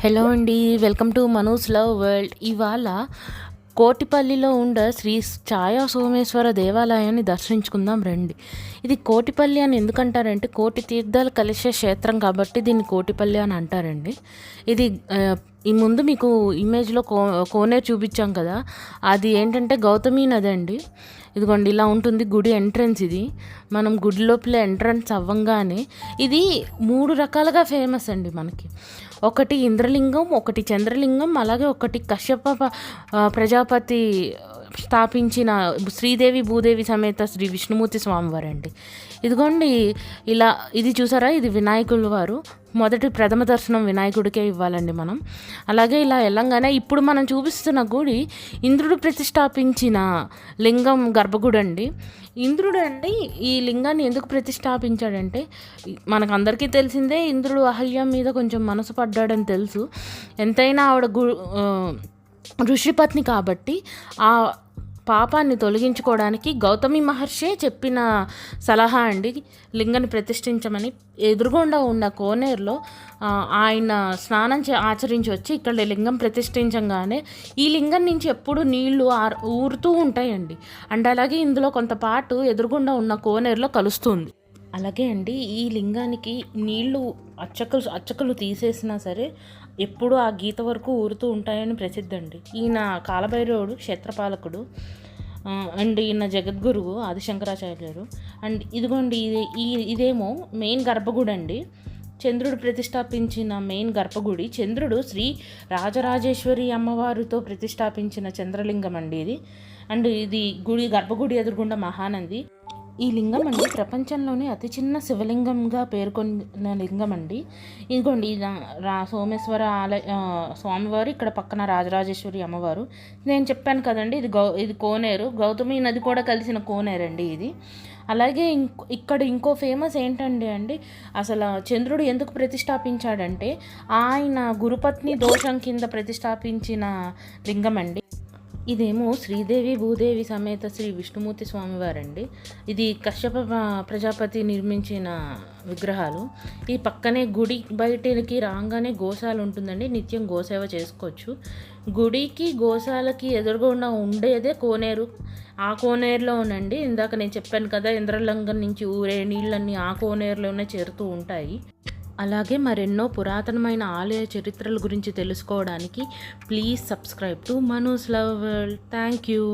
Hello అండి welcome to Manoj love world. ఇవాళ కోటిపల్లిలో ఉండ శ్రీ ఛాయా సోమేశ్వర దేవాలయాన్ని దర్శించుకుందాం రండి. ఇది కోటిపల్లి అని ఎందుకంటారంటే కోటి తీర్థాలు కలిసే క్షేత్రం కాబట్టి దీన్ని కోటిపల్లి అని అంటారండి. ఇది ఈ ముందు మీకు ఇమేజ్లో కో కోనేరు చూపించాం కదా. అది ఏంటంటే గౌతమి నది అండి. ఇదిగోండి ఇలా ఉంటుంది గుడి ఎంట్రన్స్ ఇది. మనం గుడి లోపల ఎంట్రన్స్ అవ్వంగానే ఇది మూడు రకాలుగా ఫేమస్ అండి మనకి. ఒకటి ఇంద్రలింగం ఒకటి చంద్రలింగం అలాగే ఒకటి కశ్యప ప్రజాపతి స్థాపించిన శ్రీదేవి భూదేవి సమేత శ్రీ విష్ణుమూర్తి స్వామివారు అండి ఇదిగోండి ఇలా ఇది చూసారా? ఇది వినాయకుల వారు. మొదటి ప్రథమ దర్శనం వినాయకుడికే ఇవ్వాలండి మనం. అలాగే ఇలా వెళ్ళంగానే ఇప్పుడు మనం చూపిస్తున్న గుడి ఇంద్రుడు ప్రతిష్టాపించిన లింగం గర్భగుడి అండి ఇంద్రుడు అండి ఈ లింగాన్ని ఎందుకు ప్రతిష్టాపించాడంటే మనకు అందరికీ తెలిసిందే ఇంద్రుడు అహల్య మీద కొంచెం మనసు పడ్డాడని తెలుసు. ఎంతైనా ఆవిడ గు ఋషిపత్ని కాబట్టి ఆ పాపాన్ని తొలగించుకోవడానికి గౌతమి మహర్షే చెప్పిన సలహా అండి. లింగని ప్రతిష్ఠించమని. ఎదురుగుండా ఉన్న కోనేరులో ఆయన స్నానం చే ఆచరించి వచ్చి ఇక్కడ లింగం ప్రతిష్ఠించంగానే ఈ లింగం నుంచి ఎప్పుడు నీళ్ళు ఊరుతూ ఉంటాయండి. అండ్ అలాగే ఇందులో కొంత పాటు ఎదురుగుండా ఉన్న కోనేరులో కలుస్తుంది. అలాగే అండి ఈ లింగానికి నీళ్ళు అచ్చకలు అచ్చకలు తీసేసినా సరే ఎప్పుడూ ఆ గీత వరకు ఊరుతూ ఉంటాయని ప్రసిద్ధి అండి ఈయన కాలభైరవుడు క్షేత్రపాలకుడు అండ్ ఈయన జగద్గురువు ఆదిశంకరాచార్యులు. అండ్ ఇదిగోండి ఇది ఈ ఇదేమో మెయిన్ గర్భగుడి అండి చంద్రుడు ప్రతిష్టాపించిన మెయిన్ గర్భగుడి చంద్రుడు శ్రీ రాజరాజేశ్వరి అమ్మవారితో ప్రతిష్టాపించిన చంద్రలింగం అండి ఇది. అండ్ ఇది గుడి గర్భగుడి ఎదురుగుండా మహానంది. ఈ లింగం అండి ప్రపంచంలోనే అతి చిన్న శివలింగంగా పేర్కొన్న లింగం అండి. ఇదిగోండి ఇది రా సోమేశ్వర ఆలయ స్వామివారు ఇక్కడ పక్కన రాజరాజేశ్వరి అమ్మవారు. నేను చెప్పాను కదండి ఇది గౌ ఇది కోనేరు. గౌతమి నది కూడా కలిసిన కోనేరు అండి ఇది. అలాగే ఇంకో ఇక్కడ ఇంకో ఫేమస్ ఏంటండి అండి అసలు చంద్రుడు ఎందుకు ప్రతిష్టాపించాడంటే ఆయన గురుపత్ని దోషం కింద ప్రతిష్టాపించిన లింగం అండి. ఇదేమో శ్రీదేవి భూదేవి సమేత శ్రీ విష్ణుమూర్తి స్వామివారండి. ఇది కశ్యప ప్రజాపతి నిర్మించిన విగ్రహాలు. ఈ పక్కనే గుడి బయటికి రాగానే గోశాల ఉంటుందండి. నిత్యం గోసేవ చేసుకోవచ్చు. గుడికి గోశాలకి ఎదురుగుండా ఉండేదే కోనేరు. ఆ కోనేరులో ఉండండి ఇందాక నేను చెప్పాను కదా ఇంద్రలంగం నుంచి ఊరే నీళ్ళన్నీ ఆ కోనేరులోనే చేరుతూ ఉంటాయి. అలాగే మరెన్నో పురాతనమైన ఆలయ చరిత్రల గురించి తెలుసుకోవడానికి please subscribe to Manu's love world thank you